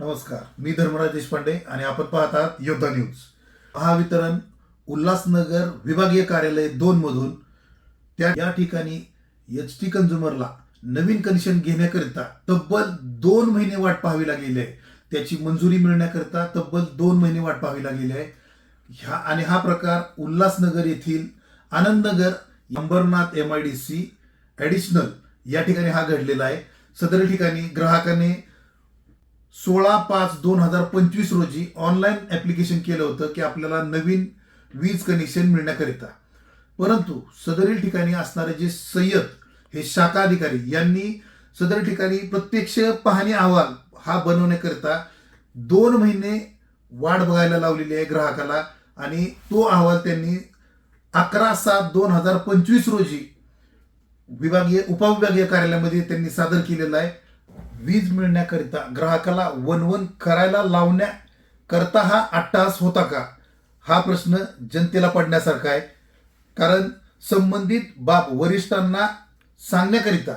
नमस्कार मी धर्मराज देशपांडे आणि आपण पाहतात आहात योद्धा न्यूज. महावितरण उल्हासनगर विभागीय कार्यालय दोन मधून त्या या ठिकाणी एच टी कन्झ्युमरला नवीन कनेक्शन घेण्याकरिता तब्बल दोन महिने वाट पाहावी लागलेली आहे. त्याची मंजुरी मिळण्याकरिता तब्बल दोन महिने वाट पाहावी लागलेली आहे. ह्या आणि हा प्रकार उल्हासनगर येथील Anandnagar Ambernath M I D C additional या ठिकाणी हा घडलेला आहे. सदर ठिकाणी ग्राहकाने सोळा पाच दोन हजार पंचवीस रोजी ऑनलाईन ऍप्लिकेशन केलं होतं की आपल्याला नवीन वीज कनेक्शन मिळण्याकरिता. परंतु सदरील ठिकाणी असणारे जे सय्यद हे शाखा अधिकारी यांनी सदर ठिकाणी प्रत्यक्ष पाहणी अहवाल हा बनवण्याकरिता दोन महिने वाट बघायला लावलेली आहे ग्राहकाला आणि तो अहवाल त्यांनी अकरा सात दोन हजार पंचवीस रोजी विभागीय उपविभागीय कार्यालयामध्ये त्यांनी सादर केलेला आहे. वीज मिळण्याकरिता ग्राहकाला वनवन करायला लावण्याकरता हा अट्टास होता का? हा प्रश्न जनतेला पडण्यासारखा आहे. कारण संबंधित बाब वरिष्ठांना सांगण्याकरिता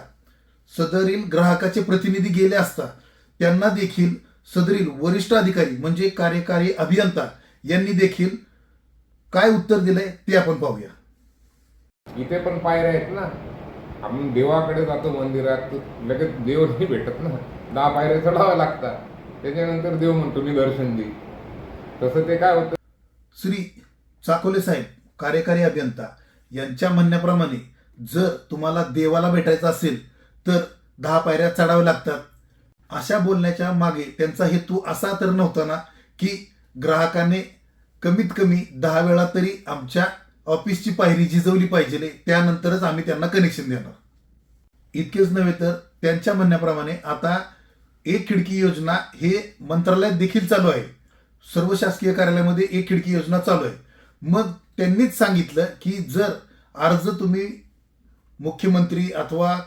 सदरील ग्राहकाचे प्रतिनिधी गेले असता त्यांना देखील सदरील वरिष्ठ अधिकारी म्हणजे कार्यकारी अभियंता यांनी देखील काय उत्तर दिलंय ते आपण पाहूया. इथे पण पायऱ्या आहेत ना. आम्ही देवाकडे जातो मंदिरात लगेच देव नाही भेटत ना. दहा पायऱ्या चढाव्या लागतात. त्याच्यानंतर देव म्हणतो मी दर्शन दे. तसं ते काय होतं? श्री चाकोले साहेब कार्यकारी अभियंता यांच्या म्हणण्याप्रमाणे जर तुम्हाला देवाला भेटायचं असेल तर दहा पायऱ्या चढाव्या लागतात. अशा बोलण्याच्या मागे त्यांचा हेतू असा तर नव्हता ना की ग्राहकाने कमीत कमी दहा वेळा तरी आमच्या ऑफिसची पायरी झिजवली पाहिजे त्यानंतरच आम्ही त्यांना कनेक्शन देणार. इतकेच नव्हे तर त्यांच्या म्हणण्याप्रमाणे आता एक खिडकी योजना हे मंत्रालयात देखील चालू आहे. सर्व शासकीय कार्यालयामध्ये एक खिडकी योजना चालू आहे. मग त्यांनीच सांगितलं की जर अर्ज तुम्ही मुख्यमंत्री अथवा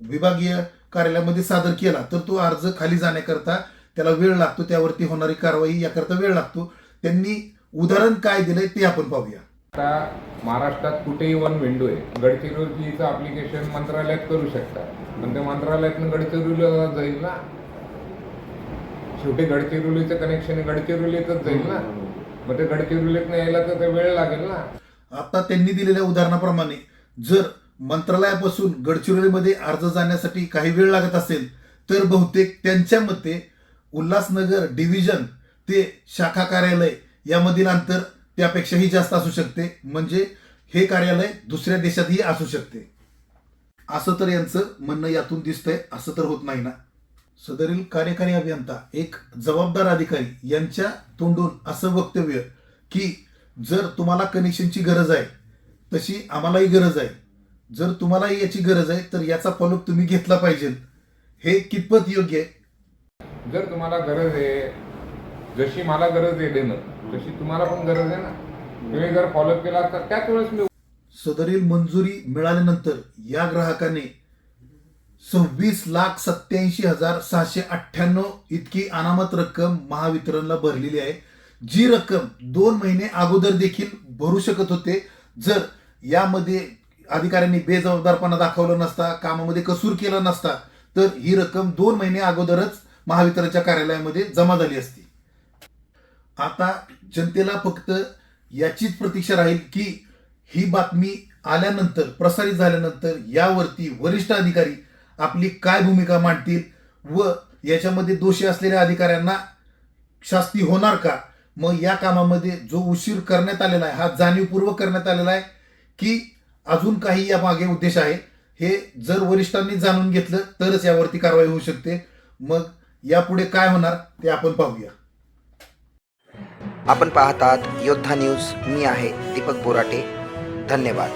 विभागीय कार्यालयामध्ये सादर केला तर तो अर्ज खाली जाण्याकरता त्याला वेळ लागतो त्यावरती होणारी कारवाई याकरता वेळ लागतो. त्यांनी उदाहरण काय दिलंय ते आपण पाहूया. आता महाराष्ट्रात कुठेही वन विंडो आहे. गडचिरोलीचं अप्लिकेशन मंत्रालयात करू शकता. पण ते मंत्रालयातून गडचिरोलीला जाईल ना? शेवटी गडचिरोलीचं कनेक्शन गडचिरोलीतच जाईल ना? मग ते गडचिरोलीत यायला तर ते वेळ लागेल ना? आता त्यांनी दिलेल्या उदाहरणाप्रमाणे जर मंत्रालयापासून गडचिरोलीमध्ये अर्ज जाण्यासाठी काही वेळ लागत असेल तर बहुतेक त्यांच्या मते उल्हासनगर डिव्हिजन ते शाखा कार्यालय यामधील अंतर त्यापेक्षाही जास्त असू शकते. म्हणजे हे कार्यालय दुसऱ्या देशातही असू शकते. असं तर यांचं म्हणणं यातून दिसतंय. असं तर होत नाही ना. सदरील कार्यकारी अभियंता एक जबाबदार अधिकारी यांच्या तोंडून असं वक्तव्य की जर तुम्हाला कनेक्शनची गरज आहे तशी आम्हालाही गरज आहे. जर तुम्हालाही याची गरज आहे तर याचा फॉलोअप तुम्ही घेतला पाहिजे. हे कितपत योग्य आहे? जर तुम्हाला गरज आहे जशी मला गरज आहे देणं तशी तुम्हाला पण गरज आहे ना. तुम्ही जर फॉलोअप केला तर त्याच वेळेस मी सदरील मंजुरी मिळाल्यानंतर या ग्राहकाने सव्वीस लाख सत्याऐंशी हजार सहाशे अठ्ठ्याण्णव इतकी अनामत रक्कम महावितरणला भरलेली आहे. जी रक्कम दोन महिने अगोदर देखील भरू शकत होते. जर यामध्ये अधिकाऱ्यांनी बेजबाबदारपणा दाखवला नसता कामामध्ये कसूर केला नसता तर ही रक्कम दोन महिने अगोदरच महावितरणच्या कार्यालयामध्ये जमा झाली असती. आता जनतेला फक्त याचीच प्रतीक्षा राहील की ही बातमी आल्यानंतर प्रसारित झाल्यानंतर यावरती वरिष्ठ अधिकारी आपली काय भूमिका मांडतील व याच्यामध्ये दोषी असलेल्या अधिकाऱ्यांना शास्ती होणार का? मग या कामामध्ये जो उशीर करण्यात आलेला आहे हा जाणीवपूर्वक करण्यात आलेला आहे की अजून काही या मागे उद्देश आहे हे जर वरिष्ठांनी जाणून घेतलं तरच यावरती कारवाई होऊ शकते. मग यापुढे काय होणार ते आपण पाहूया. आपण पाहतात योद्धा न्यूज. मी आहे दीपक बोराटे. धन्यवाद.